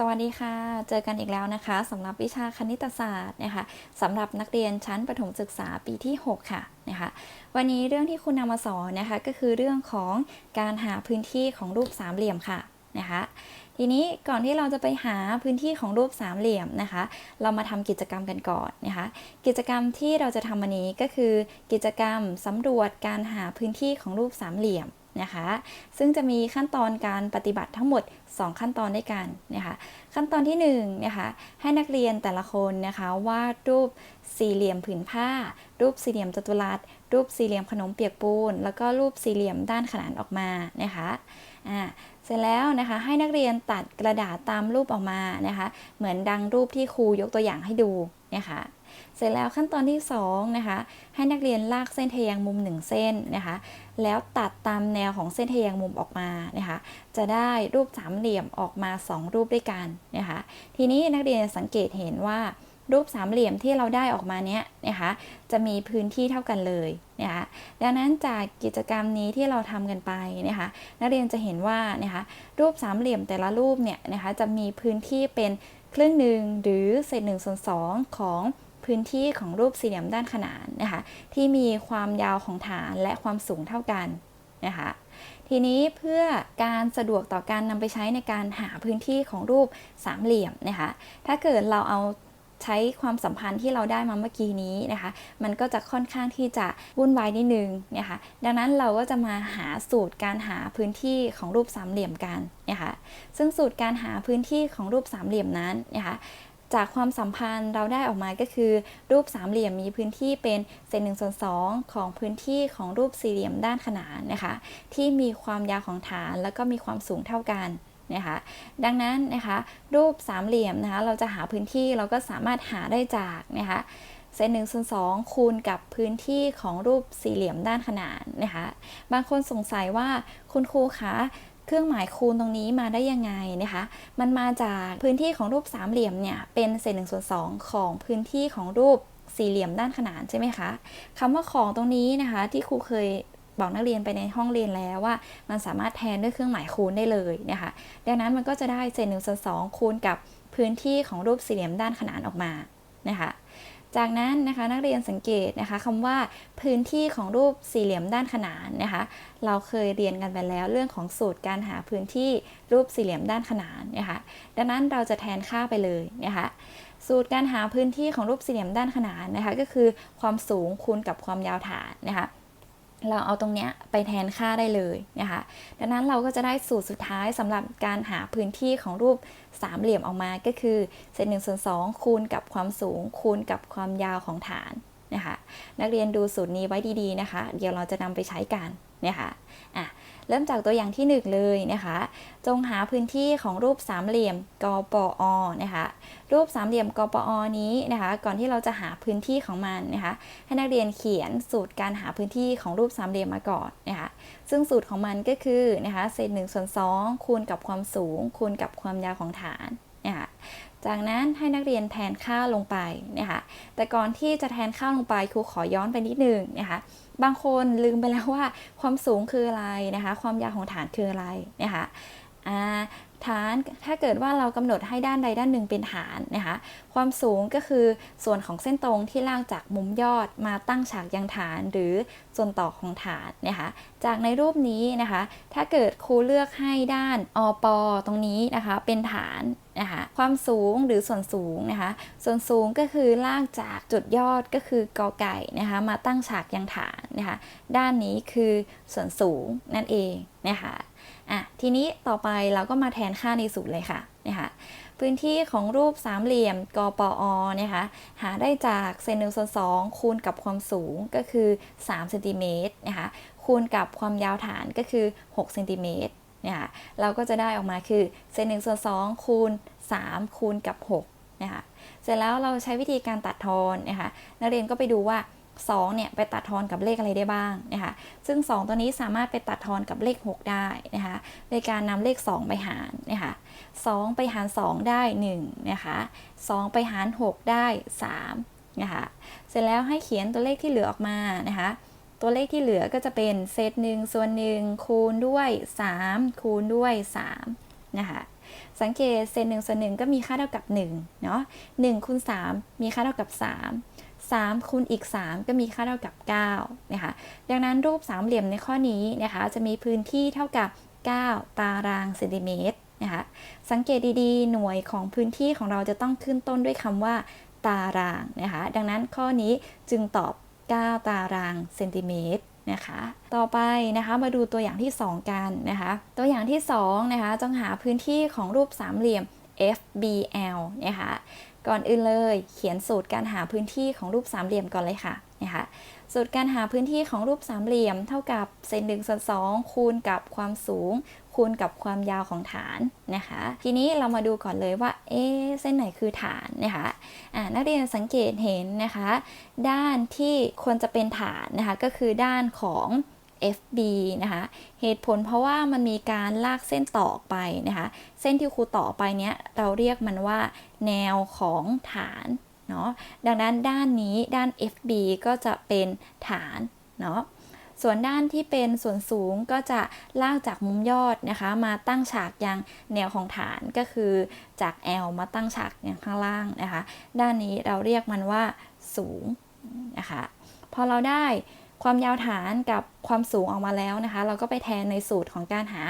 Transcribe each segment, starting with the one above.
สวัสดีค่ะ เจอกันอีกแล้วนะคะสำหรับวิชาคณิตศาสตร์นะคะสำหรับนักเรียนชั้นประถมศึกษาปีที่ 6 ค่ะนะคะวันนี้เรื่องที่คุณนำมาสอนนะคะก็คือเรื่องของการหาพื้นที่ของรูปสามเหลี่ยมค่ะนะคะทีนี้ก่อนที่เราจะไปหาพื้นที่ของรูปสามเหลี่ยมนะคะ เรามาทำกิจกรรมกันก่อนนะคะ กิจกรรมที่เราจะทำวันนี้ก็คือ กิจกรรมสำรวจการหาพื้นที่ของรูปสามเหลี่ยม นะคะ ซึ่งจะมีขั้นตอนการปฏิบัติทั้งหมด 2 ขั้นตอนด้วยกันนะคะ ขั้นตอนที่1นะคะ ให้นักเรียนแต่ละคนนะคะวาดรูปสี่เหลี่ยมผืนผ้า รูปสี่เหลี่ยมจัตุรัส รูปสี่เหลี่ยมขนมเปียกปูน แล้วก็รูปสี่เหลี่ยมด้านขนานออกมานะคะอ่าเสร็จแล้วนะคะให้นักเรียนตัดกระดาษตามรูปออกมานะคะ เหมือนดังรูปที่ครูยกตัวอย่างให้ดูนะคะ เสร็จแล้วขั้นตอนที่2นะคะให้นักเรียนลากเส้นทะแยงมุม 1 เส้นนะคะ แล้วตัดตามแนวของเส้นทะแยงมุมออกมานะคะ จะได้รูปสามเหลี่ยมออกมา 2 รูปด้วยกันนะคะ ทีนี้นักเรียนสังเกตเห็นว่ารูปสามเหลี่ยมที่เราได้ออกมาเนี้ยนะคะจะมีพื้นที่เท่ากันเลยนะคะดังนั้นจากกิจกรรมนี้ที่เราทำกันไปนะคะนักเรียนจะเห็นว่านะคะรูปสามเหลี่ยมแต่ละรูปเนี่ยนะคะจะมีพื้นที่เป็นครึ่งหนึ่งหรือเศษหนึ่งส่วนสองของ พื้นที่ของรูปสี่เหลี่ยมด้านขนานนะคะที่มีความยาวของฐานและความสูงเท่ากันนะคะทีนี้เพื่อการสะดวกต่อการนำไปใช้ในการหาพื้นที่ของรูปสามเหลี่ยมนะคะถ้าเกิดเราเอาใช้ความสัมพันธ์ที่เราได้มาเมื่อกี้นี้นะคะ มันก็จะค่อนข้างที่จะวุ่นวายนิดนึงนะคะ ดังนั้นเราก็จะมาหาสูตรการหาพื้นที่ของรูปสามเหลี่ยมกันนะคะ ซึ่งสูตรการหาพื้นที่ของรูปสามเหลี่ยมนั้นนะคะ จากความสัมพันธ์เราได้ออกมาก็คือ รูปสามเหลี่ยมมีพื้นที่เป็นเศษหนึ่งส่วนสองของพื้นที่ของรูปสี่เหลี่ยมด้านขนานนะคะ ที่มีความยาวของฐานแล้วก็มีความสูงเท่ากันนะคะดังนั้นนะคะรูปสามเหลี่ยมนะคะเราจะหาพื้นที่เราก็สามารถหาได้จากนะคะเศษหนึ่งส่วนสองคูณกับพื้นที่ของรูปสี่เหลี่ยมด้านขนานนะคะบางคนสงสัยว่าคุณครูคะ เครื่องหมายคูณตรงนี้มาได้ยังไงนะคะ มันมาจากพื้นที่ของรูปสามเหลี่ยมเนี่ยเป็นเศษหนึ่งส่วนสองของพื้นที่ของรูปสี่เหลี่ยมด้านขนานใช่ไหมคะคำว่าของตรงนี้นะคะที่ครูเคยบอกนักเรียนไปในห้องเรียนแล้วว่า มันสามารถแทนด้วยเครื่องหมายคูณได้เลยนะคะ ดังนั้นมันก็จะได้เศษหนึ่งส่วนสองคูณกับพื้นที่ของรูปสี่เหลี่ยมด้านขนานออกมานะคะ จากนั้นนะคะนักเรียนสังเกตนะคะคำว่าพื้นที่ของรูปสี่เหลี่ยมด้านขนานนะคะ เราเคยเรียนกันไปแล้วเรื่องของสูตรการหาพื้นที่รูปสี่เหลี่ยมด้านขนานนะคะดังนั้นเราจะแทนค่าไปเลยนะคะสูตรการหาพื้นที่ของรูปสี่เหลี่ยมด้านขนานนะคะ ก็คือความสูงคูณกับความยาวฐานนะคะ เราเอาตรงเนี้ยไปแทนค่าได้เลยนะคะ ดังนั้นเราก็จะได้สูตรสุดท้ายสำหรับการหาพื้นที่ของรูปสามเหลี่ยมออกมาก็คือเศษหนึ่งส่วนสองคูณกับความสูง คูณกับความยาวของฐานนะคะ นักเรียนดูสูตรนี้ไว้ดีๆนะคะ เดี๋ยวเราจะนำไปใช้กัน นะคะอะเริ่มจากตัวอย่างที่ 1 เลยนะคะ จงหาพื้นที่ของรูปสามเหลี่ยมกปอนะคะ รูปสามเหลี่ยมกปอนี้นะคะ ก่อนที่เราจะหาพื้นที่ของมันนะคะ ให้นักเรียนเขียนสูตรการหาพื้นที่ของรูปสามเหลี่ยมมาก่อนนะคะ ซึ่งสูตรของมันก็คือนะคะเศษหนึ่งส่วนสองคูณกับความสูง คูณกับความยาวของฐานนะคะ จากนั้นให้นักเรียนแทนค่าลงไปนะคะแต่ก่อนที่จะแทนค่าลงไปครูขอย้อนไปนิดนึงนะคะบางคนลืมไปแล้วว่าความสูงคืออะไรนะคะ ความยาวของฐานคืออะไรนะคะฐานถ้าเกิดว่าเรากำหนดให้ด้านใดด้านหนึ่งเป็นฐานนะคะความสูงก็คือส่วนของเส้นตรงที่ลากจากมุมยอดมาตั้งฉากยังฐานหรือส่วนต่อของฐานนะคะจากในรูปนี้นะคะ ถ้าเกิดครูเลือกให้ด้านอปตรงนี้นะคะเป็นฐาน นะคะความสูงหรือส่วนสูงนะคะส่วนสูงก็คือลากจากจุดยอดก็คือกอไก่นะคะมาตั้งฉากยังฐานนะคะด้านนี้คือส่วนสูงนั่นเองนะคะอะทีนี้ต่อไปเราก็มาแทนค่าในสูตรเลยค่ะนะคะพื้นที่ของรูปสามเหลี่ยมกปอนะคะหาได้จากเซนหนึ่งส่วนสองคูณกับความสูงก็คือ3เซนติเมตรนะคะคูณกับความยาวฐานก็คือ6เซนติเมตร นะคะเราก็จะได้ออกมาคือเซนหนึ่งส่วนสองคูณ 3 คูณกับ6นะคะเสร็จแล้วเราใช้วิธีการตัดทอนนะคะนักเรียนก็ไปดูว่า2เนี่ยไปตัดทอนกับเลขอะไรได้บ้างนะคะซึ่ง 2 ตัวนี้สามารถไปตัดทอนกับเลข 6 ได้นะคะโดยการนำเลข 2 ไปหารนะคะ2ไปหาร 2 ได้1นะคะ2ไปหาร 6 ได้3นะคะเสร็จแล้วให้เขียนตัวเลขที่เหลือออกมานะคะ ตัวเลขที่เหลือก็จะเป็นเศษ1ส่วน1คูณด้วย 3 คูณด้วย3นะคะสังเกตเศษ1ส่วน1ก็มีค่าเท่ากับ1เนาะ1คูณ3 มีค่าเท่ากับ 3 3คูณอีก 3 ก็มีค่าเท่ากับ9นะคะดังนั้นรูปสามเหลี่ยมในข้อนี้นะคะจะมีพื้นที่เท่ากับ 9 ตารางเซนติเมตรนะคะสังเกตดีๆ หน่วยของพื้นที่ของเราจะต้องขึ้นต้นด้วยคำว่า ตารางนะคะดังนั้นข้อนี้จึงตอบ 9 ตารางเซนติเมตรนะคะ ต่อไปนะคะมาดูตัวอย่างที่ 2 กันนะคะ ตัวอย่างที่2นะคะจงหาพื้นที่ของรูปสามเหลี่ยม FBL นะคะ ก่อนอื่นเลยเขียนสูตรการหาพื้นที่ของรูปสามเหลี่ยมก่อนเลยค่ะนะคะสูตรการหาพื้นที่ของรูปสามเหลี่ยม เท่ากับเศษหนึ่งส่วนสองคูณกับความสูง คูณกับความยาวของฐานนะคะ ทีนี้เรามาดูก่อนเลยว่า เอ๊เส้นไหนคือฐานนะคะอ่านักเรียนสังเกตเห็นนะคะ ด้านที่ควรจะเป็นฐานนะคะ ก็คือด้านของ FB นะคะ เหตุผลเพราะว่ามันมีการลากเส้นต่อไปนะคะ เส้นที่ครูต่อไปเนี้ยเราเรียกมันว่า แนวของฐานเนาะ ดังนั้นด้านนี้ด้าน FB ก็จะเป็นฐานเนาะ ส่วนด้านที่เป็นส่วนสูงก็จะลากจากมุมยอดนะคะ มาตั้งฉากยังแนวของฐานก็คือจาก L มาตั้งฉากอย่างข้างล่างนะคะ ด้านนี้เราเรียกมันว่าสูงนะคะ พอเราได้ความยาวฐานกับความสูงออกมาแล้วนะคะ เราก็ไปแทนในสูตรของการหา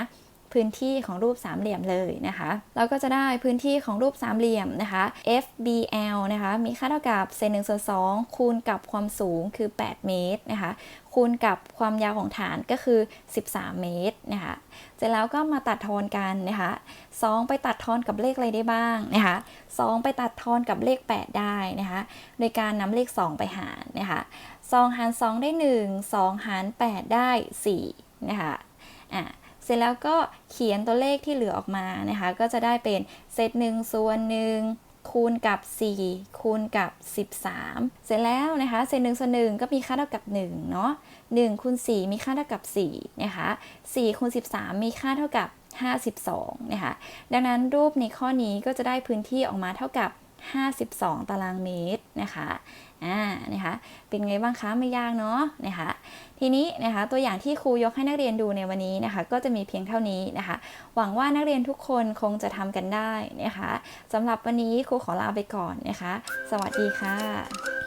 พื้นที่ของรูปสามเหลี่ยมเลยนะคะเราก็จะได้พื้นที่ของรูปสามเหลี่ยมนะคะ FBL นะคะมีค่าเท่ากับเศษหนึ่งส่วนสองคูณกับความสูงคือ 8 เมตรนะคะคูณกับความยาวของฐานก็คือ 13 เมตรนะคะเสร็จแล้วก็มาตัดทอนกันนะคะ2ไปตัดทอนกับเลขอะไรได้บ้างนะคะ2ไปตัดทอนกับเลข 8 ได้นะคะโดยการนำเลข 2 ไปหารนะคะ2หาร 2 ได้ 1 2 หาร 8 ได้4นะคะอะ สร็จแล้วก็เขียนตัวเลขที่เหลือออกมานะคะ ก็จะได้เป็นเศษหนึ่งส่วนหนึ่งคูณกับ 4 คูณกับ 13 เสร็จแล้วนะคะเศษหนึ่งส่วนหนึ่งก็มีค่าเท่ากับ1เนาะ1คูณ4มีค่าเท่ากับ4นะคะ4คูณ13 มีค่าเท่ากับ 52นะคะดังนั้นรูปในข้อนี้ก็จะได้พื้นที่ออกมาเท่ากับ 52 ตารางเมตรนะคะอ่านะคะเป็นไงบ้างคะไม่ยากเนาะนะคะ ทีนี้นะคะตัวอย่างที่ครูยกให้นักเรียนดูในวันนี้นะคะ ก็จะมีเพียงเท่านี้นะคะ หวังว่านักเรียนทุกคนคงจะทำกันได้นะคะสำหรับวันนี้ครูขอลาไปก่อนนะคะ สวัสดีค่ะ